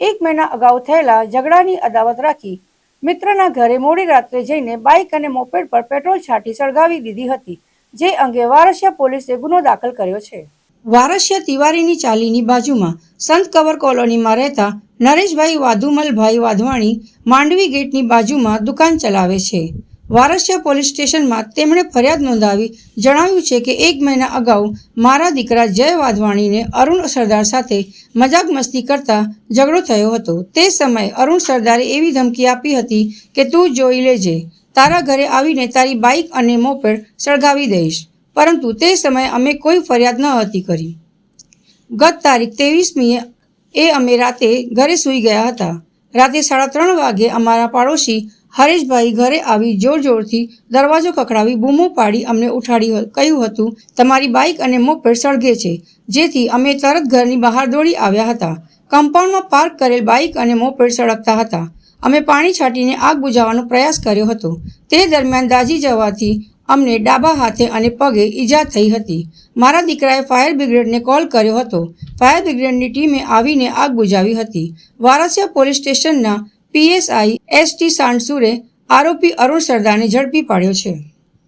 એક મહિના અગાઉ થયેલા ઝઘડાની અદાવત રાખી મિત્રના ઘરે મોડી રાત્રે જઈને બાઇક અને મોપેડ પર પેટ્રોલ છાંટી સળગાવી દીધી હતી, જે અંગે વારસિયા પોલીસે ગુનો દાખલ કર્યો છે. વારસિયા તિવારીની ચાલીની બાજુમાં સંત કવર કોલોનીમાં રહેતા નરેશભાઈ વાધુમલભાઈ વાધવાણી માંડવી ગેટની બાજુમાં દુકાન ચલાવે છે. વારસિયા પોલીસ સ્ટેશનમાં તેમણે ફરિયાદ નોંધાવી જણાવ્યું છે કે એક મહિના અગાઉ મારા દીકરા જય વાધવાણીને અરુણ સરદાર સાથે મજાક મસ્તી કરતા ઝઘડો થયો હતો. તે સમયે અરુણ સરદારે એવી ધમકી આપી હતી કે તું જોઈ લેજે. તારા ઘરે આવીને તારી બાઇક અને મોપેડ સળગાવી દઈશ. પરંતુ તે સમયે અમે કોઈ ફરિયાદ ન હતી કરી. ગત તારીખ ત્રેવીસમીએ એ અમે રાતે ઘરે સૂઈ ગયા હતા. રાતે સાડા ત્રણ વાગે અમારા પાડોશી હરેશભાઈ ઘરે આવી જોર જોરથી દરવાજો ખખડાવી બૂમો પાડી અમને ઉઠાડી કહ્યું હતું, તમારી બાઇક અને મોપેડ સળગે છે, જેથી અમે તરત ઘરની બહાર દોડી આવ્યા હતા. કમ્પાઉન્ડમાં પાર્ક કરેલ બાઇક અને મોપેડ સળગતા હતા. અમે પાણી છાંટીને આગ બુઝાવવાનો પ્રયાસ કર્યો હતો. તે દરમિયાન દાઝી જવાથી અમને ડાબા હાથે અને પગે ઈજા થઈ હતી. મારા દીકરાએ ફાયર બ્રિગેડને કોલ કર્યો હતો. ફાયર બ્રિગેડની ટીમે આવીને આગ બુઝાવી હતી. વારસિયા પોલીસ સ્ટેશનના પીએસઆઈ એસ ટી સાણસુરે આરોપી અરુણ સરદારને ઝડપી પાડ્યો છે.